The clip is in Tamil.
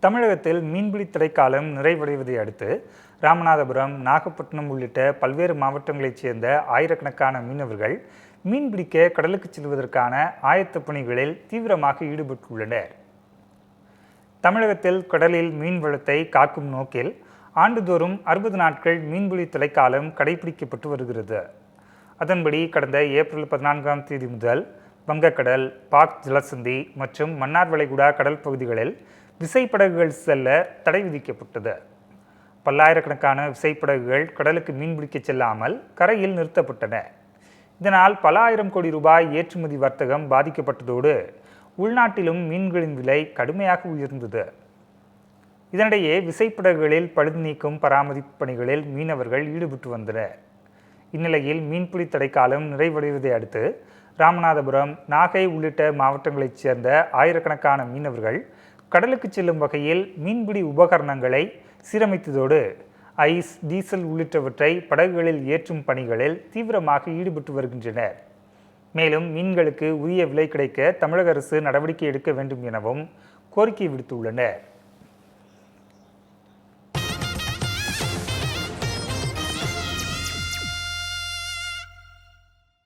தமிழகத்தில் மீன்பிடி தடைக்காலம் நிறைவடைவதை அடுத்து ராமநாதபுரம் நாகப்பட்டினம் உள்ளிட்ட பல்வேறு மாவட்டங்களைச் சேர்ந்த ஆயிரக்கணக்கான மீனவர்கள் மீன்பிடிக்க கடலுக்கு செல்வதற்கான ஆயத்தப் பணிகளில் தீவிரமாக ஈடுபட்டுள்ளனர். தமிழகத்தில் கடலில் மீன் வளத்தை காக்கும் நோக்கில் ஆண்டுதோறும் அறுபது நாட்கள் மீன்பிடி தடைக்காலம் கடைபிடிக்கப்பட்டு வருகிறது. அதன்படி கடந்த ஏப்ரல் பதினான்காம் தேதி முதல் வங்கக்கடல் பாக் ஜலசந்தி மற்றும் மன்னார் வளைகுடா கடல் பகுதிகளில் விசைப்படகுகள் செல்ல தடை விதிக்கப்பட்டது. பல்லாயிரக்கணக்கான விசைப்படகுகள் கடலுக்கு மீன்பிடிக்க செல்லாமல் கரையில் நிறுத்தப்பட்டன. இதனால் பல ஆயிரம் கோடி ரூபாய் ஏற்றுமதி வர்த்தகம் பாதிக்கப்பட்டதோடு உள்நாட்டிலும் மீன்களின் விலை கடுமையாக உயர்ந்தது. இதனிடையே விசைப்படகுகளில் பழுது நீக்கும் பராமரிப்பு பணிகளில் மீனவர்கள் ஈடுபட்டு வந்தனர். இந்நிலையில் மீன்பிடி தடைக்காலம் நிறைவடைவதை அடுத்து ராமநாதபுரம் நாகை உள்ளிட்ட மாவட்டங்களைச் சேர்ந்த ஆயிரக்கணக்கான மீனவர்கள் கடலுக்கு செல்லும் வகையில் மீன்பிடி உபகரணங்களை சீரமைத்ததோடு ஐஸ் டீசல் உள்ளிட்டவற்றை படகுகளில் ஏற்றும் பணிகளில் தீவிரமாக ஈடுபட்டு வருகின்றனர். மேலும் மீன்களுக்கு உரிய விலை கிடைக்க தமிழக அரசு நடவடிக்கை எடுக்க வேண்டும் எனவும் கோரிக்கை விடுத்துள்ளனர்.